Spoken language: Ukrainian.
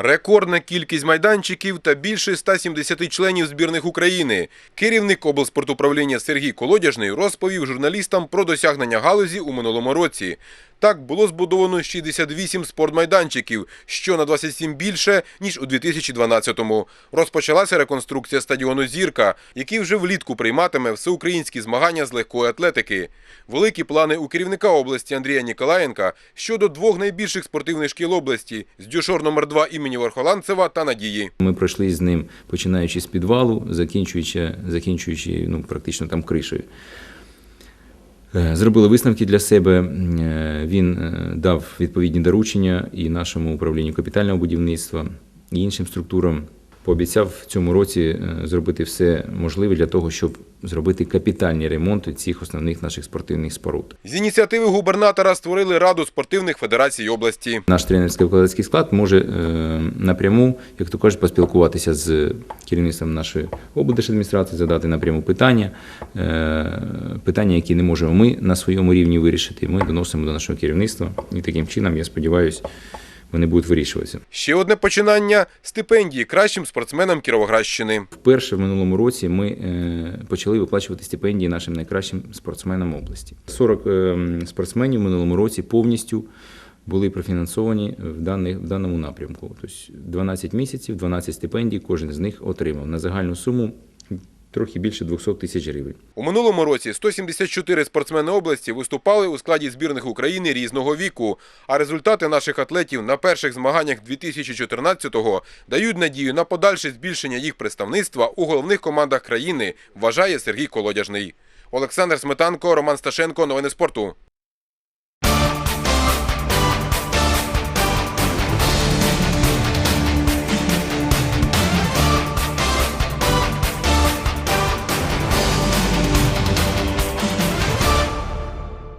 Рекордна кількість майданчиків та більше 170 членів збірних України. Керівник облспортуправління Сергій Колодяжний розповів журналістам про досягнення галузі у минулому році. Так було збудовано 68 спортмайданчиків, що на 27 більше, ніж у 2012-му. Розпочалася реконструкція стадіону «Зірка», який вже влітку прийматиме всеукраїнські змагання з легкої атлетики. Великі плани у керівника області Андрія Ніколаєнка щодо двох найбільших спортивних шкіл області – з дюшор номер 2 імені Верхоланцева та Надії. Ми пройшли з ним, починаючи з підвалу, закінчуючи, закінчуючи ну, практично там кришею. Е, Зробили висновки для себе. Він е, дав відповідні доручення і нашому управлінню капітального будівництва, і іншим структурам. Пообіцяв в цьому році е, зробити все можливе для того, щоб зробити капітальні ремонти цих основних наших спортивних споруд. З ініціативи губернатора створили Раду спортивних федерацій області. Наш тренерський викладацький склад може е, напряму, як то кажуть, поспілкуватися з керівництвом нашої облдержадміністрації, задати напряму питання, е, питання, які не можемо ми на своєму рівні вирішити. Ми доносимо до нашого керівництва, і таким чином, я сподіваюся, вони будуть вирішуватися. Ще одне починання – стипендії кращим спортсменам Кіровоградщини. Вперше в минулому році ми е, почали виплачувати стипендії нашим найкращим спортсменам області. 40 е, спортсменів в минулому році повністю були профінансовані в, даних, в даному напрямку. Тобто 12 місяців, 12 стипендій, кожен з них отримав на загальну суму трохи більше 200 тисяч гривень. У минулому році 174 спортсмени області виступали у складі збірних України різного віку. А результати наших атлетів на перших змаганнях 2014-го дають надію на подальше збільшення їх представництва у головних командах країни, вважає Сергій Колодяжний. Олександр Сметанко, Роман Сташенко. Новини спорту.